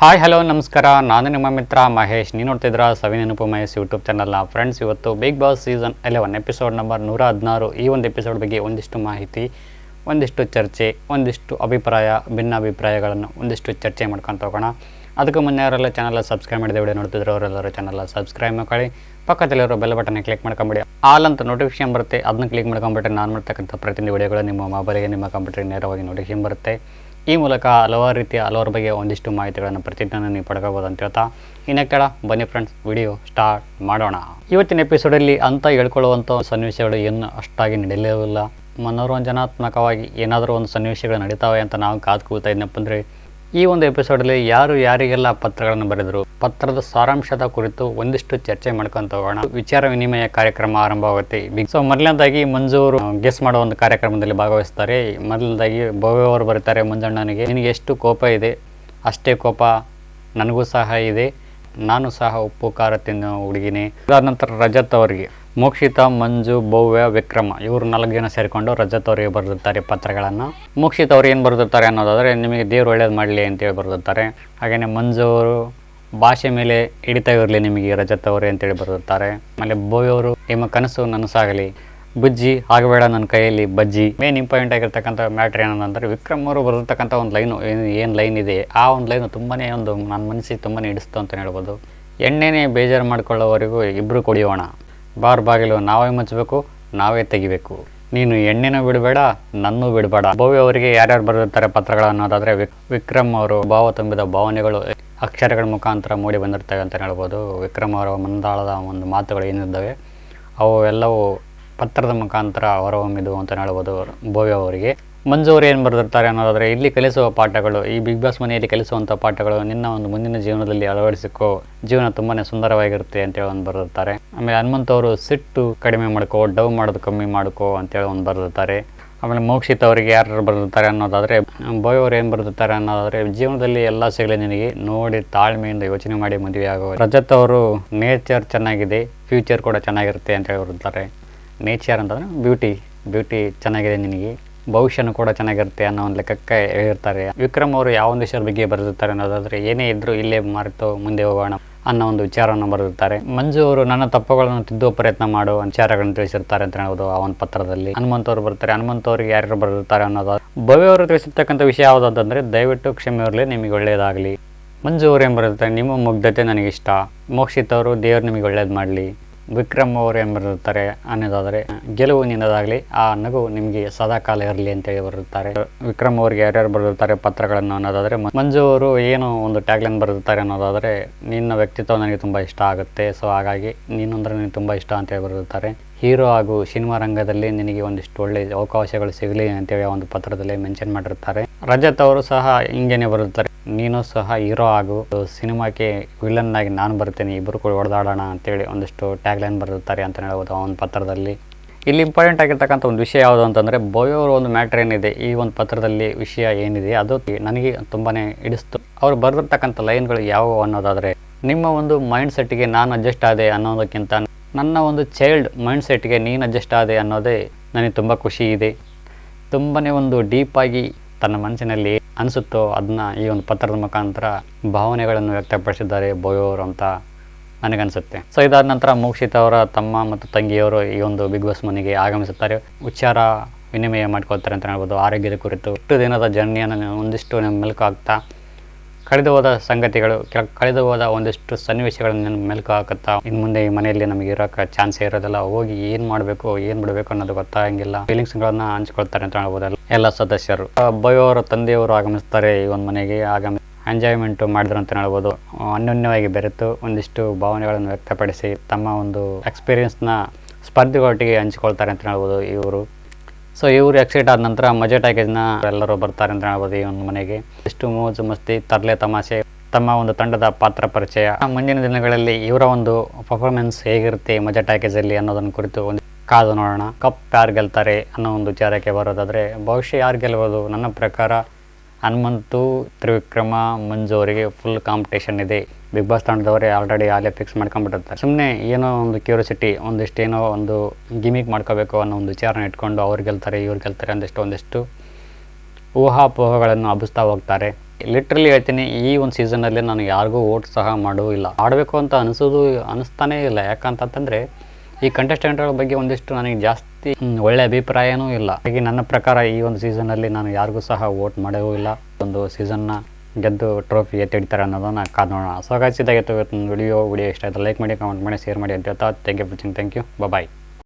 Hi hello ನಮಸ್ಕಾರ. ನಾನು ನಿಮ್ಮ ಮಿತ್ರ ಮಹೇಶ್. ನೀವು ನೋಡ್ತಿದ್ರ ಸವಿನ್ ಮಹೇಶ್ ಯೂಟ್ಯೂಬ್ ಚಾನಲ್ನ ಫ್ರೆಂಡ್ಸ್ ಇವತ್ತು Bigg Boss season eleven episode number ನೂರ ಹದಿನಾರು. ಈ ಒಂದು ಎಪಿಸೋಡ್ ಬಗ್ಗೆ ಒಂದಿಷ್ಟು ಮಾಹಿತಿ, ಒಂದಿಷ್ಟು ಚರ್ಚೆ, ಒಂದಿಷ್ಟು ಅಭಿಪ್ರಾಯ ಭಿನ್ನ ಅಭಿಪ್ರಾಯಗಳನ್ನು ಒಂದಿಷ್ಟು ಚರ್ಚೆ ಮಾಡ್ಕೊಂತ ಹೋಗೋಣ. ಅದಕ್ಕೆ ಮುನ್ನೆ ಅವರೆಲ್ಲ ಚಾನಲ್ ಸಬ್ಸ್ಕ್ರೈಬ್ ಮಾಡಿದೆ ವಿಡಿಯೋ ನೋಡ್ತಿದ್ರು ಅವರೆಲ್ಲರೂ ಚಾನಲ್ ಸಬ್ಸ್ಕ್ರೈಬ್ ಮಾಡ್ಕೊಳ್ಳಿ. ಪಕ್ಕದಲ್ಲಿರೋ ಬೆಲ್ ಬಟನ್ ಕ್ಲಿಕ್ ಮಾಡ್ಕೊಂಬಿಡಿ. ಆಲ್ ಅಂತ ನೋಟಿಫಿಕೇಶನ್ ಬರುತ್ತೆ. ಅದನ್ನ ಕ್ಲಿಕ್ ಮಾಡ್ಕೊಂಬಿಟ್ರೆ ನಾನು ಮಾಡ್ತಕ್ಕಂಥ ಪ್ರತಿಯೊಂದು ವಿಡಿಯೋಗಳು ನಿಮ್ಮ ಮೊಬೈಲ್ಗೆ ನಿಮ್ಮ ಕಂಪ್ಯೂಟರ್ಗೆ ನೇರವಾಗಿ ನೋಟಿಫಿಕೇಶನ್ ಬರುತ್ತೆ. ಈ ಮೂಲಕ ಹಲವಾರು ರೀತಿಯ ಹಲವಾರು ಬಗ್ಗೆ ಒಂದಿಷ್ಟು ಮಾಹಿತಿಗಳನ್ನು ಪ್ರತಿಜ್ಞೆಯನ್ನು ನೀವು ಪಡ್ಕೋಬೋದು ಅಂತ ಹೇಳ್ತಾ, ಇನ್ನು ಕೇಳ, ಬನ್ನಿ ಫ್ರೆಂಡ್ಸ್ ವಿಡಿಯೋ ಸ್ಟಾರ್ಟ್ ಮಾಡೋಣ. ಇವತ್ತಿನ ಎಪಿಸೋಡಲ್ಲಿ ಅಂತ ಹೇಳ್ಕೊಳ್ಳುವಂಥ ಸನ್ನಿವೇಶಗಳು ಏನು? ಅಷ್ಟಾಗಿ ನಡೆಯಲಿಲ್ಲ. ಮನೋರಂಜನಾತ್ಮಕವಾಗಿ ಏನಾದರೂ ಒಂದು ಸನ್ನಿವೇಶಗಳು ನಡೀತಾವೆ ಅಂತ ನಾವು ಕಾದು ಕೂತಾ ಇದ್ನಪ್ಪ ಅಂದರೆ ಈ ಒಂದು ಎಪಿಸೋಡಲ್ಲಿ ಯಾರು ಯಾರಿಗೆಲ್ಲ ಪತ್ರಗಳನ್ನು ಬರೆದರು? ಪತ್ರದ ಸಾರಾಂಶದ ಕುರಿತು ಒಂದಿಷ್ಟು ಚರ್ಚೆ ಮಾಡ್ಕೊಂತ ಹೋಗೋಣ. ವಿಚಾರ ವಿನಿಮಯ ಕಾರ್ಯಕ್ರಮ ಆರಂಭವಾಗುತ್ತೆ. ಸೊ ಮೊದಲನೇದಾಗಿ ಮಂಜು ಅವರು ಗೆಸ್ ಮಾಡೋ ಒಂದು ಕಾರ್ಯಕ್ರಮದಲ್ಲಿ ಭಾಗವಹಿಸ್ತಾರೆ. ಮೊದಲನೇದಾಗಿ ಭವ್ಯವರು ಬರ್ತಾರೆ, ಮಂಜಣ್ಣನಿಗೆ ನಿನಗೆ ಎಷ್ಟು ಕೋಪ ಇದೆ? ಅಷ್ಟೇ ಕೋಪ, ನನಗೂ ಸಹ ಇದೆ. ನಾನು ಸಹ ಉಪ್ಪು, ಖಾರ ತಿನ್ನೋ ಹುಡುಗಿನೇ. ಅದಾದ ನಂತರ ರಜತ್ ಅವರಿಗೆ ಮೋಕ್ಷಿತ, ಮಂಜು, ಭವ್ಯ, ವಿಕ್ರಮ ಇವರು ನಾಲ್ಕು ಜನ ಸೇರಿಕೊಂಡು ರಜತ್ ಅವರಿಗೆ ಬರೆದಿರ್ತಾರೆ ಪತ್ರಗಳನ್ನು. ಮೋಕ್ಷಿತ ಅವ್ರು ಏನು ಬರೆದಿರ್ತಾರೆ ಅನ್ನೋದಾದರೆ ನಿಮಗೆ ದೇವ್ರು ಒಳ್ಳೇದು ಮಾಡಲಿ ಅಂತೇಳಿ ಬರೆದಿರ್ತಾರೆ. ಹಾಗೆಯೇ ಮಂಜು ಅವರು ಭಾಷೆ ಮೇಲೆ ಹಿಡಿತಾ ಇರಲಿ ನಿಮಗೆ ರಜತ್ ಅವರೇ ಅಂತೇಳಿ ಬರೆದಿರ್ತಾರೆ. ಆಮೇಲೆ ಭವ್ಯ ಅವರು, ನಿಮ್ಮ ಕನಸು ನನಸಾಗಲಿ. ಬುಜ್ಜಿ, ಆಗಬೇಡ ನನ್ನ ಕೈಯಲ್ಲಿ ಬಜ್ಜಿ. ಮೇನ್ ಇಂಪಾರ್ಟೆಂಟ್ ಆಗಿರ್ತಕ್ಕಂಥ ಮ್ಯಾಟ್ರ್ ಏನಂದ್ರೆ ವಿಕ್ರಮ್ ಅವರು ಬರೆದಿರ್ತಕ್ಕಂಥ ಒಂದು ಲೈನು ಏನು ಲೈನ್ ಇದೆ, ಆ ಒಂದು ಲೈನು ತುಂಬಾ ಒಂದು ನನ್ನ ಮನಸ್ಸಿಗೆ ತುಂಬಾ ಹಿಡಿಸ್ತು ಅಂತ ಹೇಳ್ಬೋದು. ಎಣ್ಣೆನೇ ಬೇಜಾರು ಮಾಡ್ಕೊಳ್ಳೋವರೆಗೂ ಇಬ್ಬರು ಕುಡಿಯೋಣ. ಬಾರ್ ಬಾಗಿಲು ನಾವೇ ಮುಚ್ಚಬೇಕು, ನಾವೇ ತೆಗಿಬೇಕು. ನೀನು ಎಣ್ಣೆನೂ ಬಿಡಬೇಡ, ನನ್ನೂ ಬಿಡಬೇಡ. ಭವ್ಯ ಅವರಿಗೆ ಯಾರ್ಯಾರು ಬರೆದಿರ್ತಾರೆ ಪತ್ರಗಳು ಅನ್ನೋದಾದರೆ ವಿಕ್ ವಿಕ್ರಮ್ ಅವರು ಭಾವ ತುಂಬಿದ ಭಾವನೆಗಳು, ಅಕ್ಷರಗಳ ಮುಖಾಂತರ ಮೂಡಿ ಬಂದಿರ್ತವೆ ಅಂತ ಹೇಳ್ಬೋದು. ವಿಕ್ರಮ್ ಅವರ ಮುಂದಾಳದ ಒಂದು ಮಾತುಗಳು ಏನಿದ್ದಾವೆ, ಅವು ಎಲ್ಲವೂ ಪತ್ರದ ಮುಖಾಂತರ ಹೊರಹೊಮ್ಮಿದು ಅಂತ ಹೇಳ್ಬೋದು ಭವ್ಯ ಅವರಿಗೆ. ಮಂಜು ಅವರು ಏನು ಬರೆದಿರ್ತಾರೆ ಅನ್ನೋದಾದರೆ, ಇಲ್ಲಿ ಕಲಿಸುವ ಪಾಠಗಳು, ಈ ಬಿಗ್ ಬಾಸ್ ಮನೆಯಲ್ಲಿ ಕಲಿಸುವಂಥ ಪಾಠಗಳು ನಿನ್ನ ಒಂದು ಮುಂದಿನ ಜೀವನದಲ್ಲಿ ಅಳವಡಿಸಿಕೋ, ಜೀವನ ತುಂಬಾ ಸುಂದರವಾಗಿರುತ್ತೆ ಅಂತೇಳಿ ಒಂದು ಬರೆದಿರ್ತಾರೆ. ಆಮೇಲೆ ಹನುಮಂತ ಅವರು ಸಿಟ್ಟು ಕಡಿಮೆ ಮಾಡ್ಕೋ ಡವ್ ಮಾಡೋದು ಕಮ್ಮಿ ಮಾಡ್ಕೋ ಅಂತೇಳಿ ಒಂದು ಬರೆದಿರ್ತಾರೆ. ಆಮೇಲೆ ಮೋಕ್ಷಿತ್ ಅವರಿಗೆ ಯಾರು ಬರೆದಿರ್ತಾರೆ ಅನ್ನೋದಾದರೆ ಅವ್ರು ಏನು ಬರೆದಿರ್ತಾರೆ ಅನ್ನೋದಾದರೆ, ಜೀವನದಲ್ಲಿ ಎಲ್ಲ ಸಿಗಲಿ ನಿನಗೆ ನೋಡಿ ತಾಳ್ಮೆಯಿಂದ ಯೋಚನೆ ಮಾಡಿ ಮದುವೆ ಆಗೋ. ರಜತ್ ಅವರು ನೇಚರ್ ಚೆನ್ನಾಗಿದೆ, ಫ್ಯೂಚರ್ ಕೂಡ ಚೆನ್ನಾಗಿರುತ್ತೆ ಅಂತ ಹೇಳಿ ಬರೆದಿರ್ತಾರೆ. ನೇಚರ್ ಅಂತಂದರೆ ಬ್ಯೂಟಿ ಬ್ಯೂಟಿ ಚೆನ್ನಾಗಿದೆ ನಿನಗೆ. ಭವಿಷ್ಯನೂ ಕೂಡ ಚೆನ್ನಾಗಿರುತ್ತೆ ಅನ್ನೋ ಒಂದು ಲೆಕ್ಕಕ್ಕೆ ಹೇಳಿರ್ತಾರೆ. ವಿಕ್ರಮ್ ಅವರು ಯಾವ ಒಂದು ವಿಷಯದ ಬಗ್ಗೆ ಬರೆದಿರ್ತಾರೆ ಅನ್ನೋದಾದರೆ, ಏನೇ ಇದ್ರೂ ಇಲ್ಲೇ ಮರೆತು ಮುಂದೆ ಹೋಗೋಣ ಅನ್ನೋ ಒಂದು ವಿಚಾರವನ್ನು ಬರೆದಿರ್ತಾರೆ. ಮಂಜು ಅವರು, ನನ್ನ ತಪ್ಪುಗಳನ್ನು ತಿದ್ದುವ ಪ್ರಯತ್ನ ಮಾಡೋ, ವಿಚಾರಗಳನ್ನು ತಿಳಿಸಿರ್ತಾರೆ ಅಂತ ಹೇಳೋದು ಆ ಒಂದು ಪತ್ರದಲ್ಲಿ. ಹನುಮಂತ ಅವರು ಬರ್ತಾರೆ ಹನುಮಂತ ಅವರಿಗೆ ಯಾರ್ಯಾರು ಬರೆದಿರ್ತಾರೆ ಅನ್ನೋದು. ಭವ್ಯ ಅವರು ತಿಳಿಸಿರ್ತಕ್ಕಂಥ ವಿಷಯ ಯಾವುದು ಅಂತಂದರೆ ದಯವಿಟ್ಟು ಕ್ಷಮೆ ಇರಲಿ, ನಿಮಗೆ ಒಳ್ಳೆಯದಾಗಲಿ ಮಂಜು ಅವ್ರು ಏನು ಬರೆದಿರ್ತಾರೆ, ನಿಮ್ಮ ಮುಗ್ಧತೆ ನನಗಿಷ್ಟ. ಮೋಕ್ಷಿತ್ ಅವರು ದೇವ್ರು ನಿಮಗೆ ಒಳ್ಳೇದು ಮಾಡಲಿ ವಿಕ್ರಮ್ ಅವರು ಎಂಬರುತ್ತಾರೆ ಅನ್ನೋದಾದರೆ, ಗೆಲುವು ನಿನ್ನದಾಗಲಿ, ಆ ನಗು ನಿಮಗೆ ಸದಾ ಕಾಲ ಇರಲಿ ಅಂತೇಳಿ ಬರುತ್ತಾರೆ ವಿಕ್ರಮ್ ಅವರಿಗೆ ಯಾರ್ಯಾರು ಬರೆದಿರ್ತಾರೆ ಪತ್ರಗಳನ್ನು ಅನ್ನೋದಾದರೆ ಮಂಜು ಅವರು ಏನು ಒಂದು ಟ್ಯಾಗ್ಲೈನ್ ಬರೆದಿರ್ತಾರೆ ಅನ್ನೋದಾದರೆ, ನಿನ್ನ ವ್ಯಕ್ತಿತ್ವ ನನಗೆ ತುಂಬ ಇಷ್ಟ ಆಗುತ್ತೆ. ಸೊ ಹಾಗಾಗಿ ನೀನು ಅಂದರೆ ನನಗೆ ತುಂಬ ಇಷ್ಟ ಅಂತೇಳಿ ಬರೆದಿರ್ತಾರೆ ಹೀರೋ ಹಾಗೂ ಸಿನಿಮಾ ರಂಗದಲ್ಲಿ ನಿನಗೆ ಒಂದಿಷ್ಟು ಒಳ್ಳೆ ಅವಕಾಶಗಳು ಸಿಗಲಿ ಅಂತೇಳಿ ಒಂದು ಪತ್ರದಲ್ಲಿ ಮೆನ್ಷನ್ ಮಾಡಿರ್ತಾರೆ ರಜತ್ ಅವರು ಸಹ ಹಿಂಗೇನೆ ಬರೆದಿರ್ತಾರೆ ನೀನು ಸಹ ಹೀರೋ ಆಗು. ಸಿನಿಮಾಕ್ಕೆ ವಿಲನ್ ಆಗಿ ನಾನು ಬರ್ತೀನಿ ಇಬ್ಬರು ಕೂಡ ಹೊಡೆದಾಡೋಣ ಅಂತೇಳಿ ಒಂದಿಷ್ಟು ಟ್ಯಾಗ್ಲೈನ್ ಬರೆದಿರ್ತಾರೆ ಅಂತ ಹೇಳ್ಬೋದು ಅವನ ಪತ್ರದಲ್ಲಿ. ಇಲ್ಲಿ ಇಂಪಾರ್ಟೆಂಟ್ ಆಗಿರ್ತಕ್ಕಂಥ ಒಂದು ವಿಷಯ ಯಾವುದು ಅಂತಂದರೆ ಅವರ ಒಂದು ಮ್ಯಾಟ್ರ್ ಏನಿದೆ, ಈ ಒಂದು ಪತ್ರದಲ್ಲಿ ವಿಷಯ ಏನಿದೆ, ಅದು ನನಗೆ ತುಂಬಾ ಹಿಡಿಸ್ತು. ಅವ್ರು ಬರೆದಿರ್ತಕ್ಕಂಥ ಲೈನ್ಗಳು ಯಾವುವು ಅನ್ನೋದಾದರೆ, ನಿಮ್ಮ ಒಂದು ಮೈಂಡ್ ಸೆಟ್ಗೆ ನಾನು ಅಡ್ಜಸ್ಟ್ ಆದೆ ಅನ್ನೋದಕ್ಕಿಂತ ನನ್ನ ಒಂದು ಚೈಲ್ಡ್ ಮೈಂಡ್ ಸೆಟ್ಗೆ ನೀನು ಅಡ್ಜಸ್ಟ್ ಆದೆ ಅನ್ನೋದೇ ನನಗೆ ತುಂಬ ಖುಷಿ ಇದೆ. ತುಂಬಾ ಒಂದು ಡೀಪಾಗಿ ತನ್ನ ಮನಸ್ಸಿನಲ್ಲಿ ಅನಿಸುತ್ತೋ ಅದನ್ನ ಈ ಒಂದು ಪತ್ರದ ಮುಖಾಂತರ ಭಾವನೆಗಳನ್ನು ವ್ಯಕ್ತಪಡಿಸಿದ್ದಾರೆ ಬೋಯೋರು ಅಂತ ನನಗನ್ಸುತ್ತೆ. ಸೊ ಇದಾದ ನಂತರ ಮೋಕ್ಷಿತ್ ಅವರ ತಮ್ಮ ಮತ್ತು ತಂಗಿಯವರು ಈ ಒಂದು ಬಿಗ್ ಬಾಸ್ ಮನೆಗೆ ಆಗಮಿಸುತ್ತಾರೆ. ಉಚ್ಚಾರ ವಿನಿಮಯ ಮಾಡ್ಕೊಳ್ತಾರೆ ಅಂತ ಹೇಳ್ಬೋದು. ಆರೋಗ್ಯದ ಕುರಿತು ಇಷ್ಟು ದಿನದ ಜರ್ನಿಯನ್ನು ಒಂದಿಷ್ಟು ಮೆಲುಕು ಆಗ್ತಾ ಕಳೆದು ಹೋದ ಸಂಗತಿಗಳು ಕಳೆದು ಹೋದ ಒಂದಿಷ್ಟು ಸನ್ನಿವೇಶಗಳನ್ನು ಮೆಲುಕು ಹಾಕುತ್ತಾ, ಇನ್ನು ಮುಂದೆ ಈ ಮನೆಯಲ್ಲಿ ನಮಗೆ ಇರೋಕೆ ಚಾನ್ಸೇ ಇರೋದಿಲ್ಲ. ಹೋಗಿ ಏನು ಮಾಡಬೇಕು, ಏನು ಬಿಡಬೇಕು ಅನ್ನೋದು ಗೊತ್ತಾಗಂಗಿಲ್ಲ. ಫೀಲಿಂಗ್ಸ್ಗಳನ್ನು ಹಂಚ್ಕೊಳ್ತಾರೆ ಅಂತ ಹೇಳ್ಬೋದಲ್ಲ. ಎಲ್ಲ ಸದಸ್ಯರು. ಭಯ ಅವರ ತಂದೆಯವರು ಆಗಮಿಸ್ತಾರೆ ಈ ಒಂದು ಮನೆಗೆ. ಆಗಮಿಸಿ ಎಂಜಾಯ್ಮೆಂಟು ಮಾಡಿದ್ರು ಅಂತ ಹೇಳ್ಬೋದು. ಅನ್ಯೋನ್ಯವಾಗಿ ಬೆರೆತು ಒಂದಿಷ್ಟು ಭಾವನೆಗಳನ್ನು ವ್ಯಕ್ತಪಡಿಸಿ ತಮ್ಮ ಒಂದು ಎಕ್ಸ್ಪೀರಿಯನ್ಸ್ನ ಸ್ಪರ್ಧಿಗಳೊಟ್ಟಿಗೆ ಹಂಚ್ಕೊಳ್ತಾರೆ ಅಂತ ಹೇಳ್ಬೋದು ಇವರು. ಸೊ ಇವರು ಎಕ್ಸೈಟ್ ಆದ ನಂತರ ಮಜಾ ಟ್ಯಾಕೇಜ್ನ ಎಲ್ಲರೂ ಬರ್ತಾರೆ ಅಂತ ಹೇಳ್ಬೋದು ಈ ಒಂದು ಮನೆಗೆ. ಇಷ್ಟು ಮೋಜು ಮಸ್ತಿ, ತರಲೆ ತಮಾಷೆ, ತಮ್ಮ ಒಂದು ತಂಡದ ಪಾತ್ರ ಪರಿಚಯ. ಮುಂದಿನ ದಿನಗಳಲ್ಲಿ ಇವರ ಒಂದು ಪರ್ಫಾರ್ಮೆನ್ಸ್ ಹೇಗಿರುತ್ತೆ, ಮಜಾ ಟ್ಯಾಕೇಜಲ್ಲಿ ಅನ್ನೋದನ್ನು ಕುರಿತು ಒಂದು ಕಾದು ನೋಡೋಣ. ಕಪ್ ಯಾರು ಗೆಲ್ತಾರೆ ಅನ್ನೋ ಒಂದು ವಿಚಾರಕ್ಕೆ ಬರೋದಾದರೆ ಬಹುಶಃ ಯಾರು ಗೆಲ್ಬೋದು ನನ್ನ ಪ್ರಕಾರ ಹನುಮಂತು ತ್ರಿವಿಕ್ರಮ ಮಂಜು ಅವರಿಗೆ ಫುಲ್ ಕಾಂಪಿಟೇಷನ್ ಇದೆ. ಬಿಗ್ ಬಾಸ್ ತಂಡದವರೇ ಆಲ್ರೆಡಿ ಅಲ್ಲೇ ಫಿಕ್ಸ್ ಮಾಡ್ಕೊಂಡ್ಬಿಟ್ಟಿರ್ತಾರೆ. ಸುಮ್ಮನೆ ಏನೋ ಒಂದು ಕ್ಯೂರಿಯಾಸಿಟಿ ಒಂದಿಷ್ಟು ಏನೋ ಒಂದು ಗಿಮಿಕ್ ಮಾಡ್ಕೋಬೇಕು ಅನ್ನೋ ಒಂದು ವಿಚಾರನ ಇಟ್ಕೊಂಡು ಅವ್ರು ಗೆಲ್ತಾರೆ, ಇವ್ರು ಗೆಲ್ತಾರೆ ಒಂದಿಷ್ಟು ಒಂದಿಷ್ಟು ಊಹಾಪೋಹಗಳನ್ನು ಹಬ್ಬಿಸ್ತಾ ಹೋಗ್ತಾರೆ. ಲಿಟ್ರಲಿ ಹೇಳ್ತೀನಿ, ಈ ಒಂದು ಸೀಸನಲ್ಲಿ ನಾನು ಯಾರಿಗೂ ಓಟ್ ಸಹ ಮಾಡೂ ಇಲ್ಲ ಆಡಬೇಕು ಅಂತ ಅನಿಸೋದು, ಅನಿಸ್ತಾನೇ ಇಲ್ಲ. ಯಾಕಂತಂದರೆ ಈ ಕಂಟೆಸ್ಟೆಂಟ್ಗಳ ಬಗ್ಗೆ ಒಂದಿಷ್ಟು ನನಗೆ ಜಾಸ್ತಿ ಒಳ್ಳೆ ಅಭಿಪ್ರಾಯನೂ ಇಲ್ಲ. ಹಾಗೆ ನನ್ನ ಪ್ರಕಾರ ಈ ಒಂದು ಸೀಸನಲ್ಲಿ ನಾನು ಯಾರಿಗೂ ಸಹ ವೋಟ್ ಮಾಡೋ ಇಲ್ಲ. ಒಂದು ಸೀಸನ್ನ ಗೆದ್ದು ಟ್ರೋಫಿ ಎತ್ತಿಡ್ತಾರೆ ಅನ್ನೋದನ್ನ ಕಾದ್ ನೋಡೋಣ. ಸೊ ಇವತ್ತು ವಿಡಿಯೋ ವಿಡಿಯೋ ಇಷ್ಟ ಆಯಿತು ಲೈಕ್ ಮಾಡಿ ಕಮೆಂಟ್ ಮಾಡಿ ಶೇರ್ ಮಾಡಿ. ಅಂತ ಹೇಳ್ತಾ thank you for watching thank you bye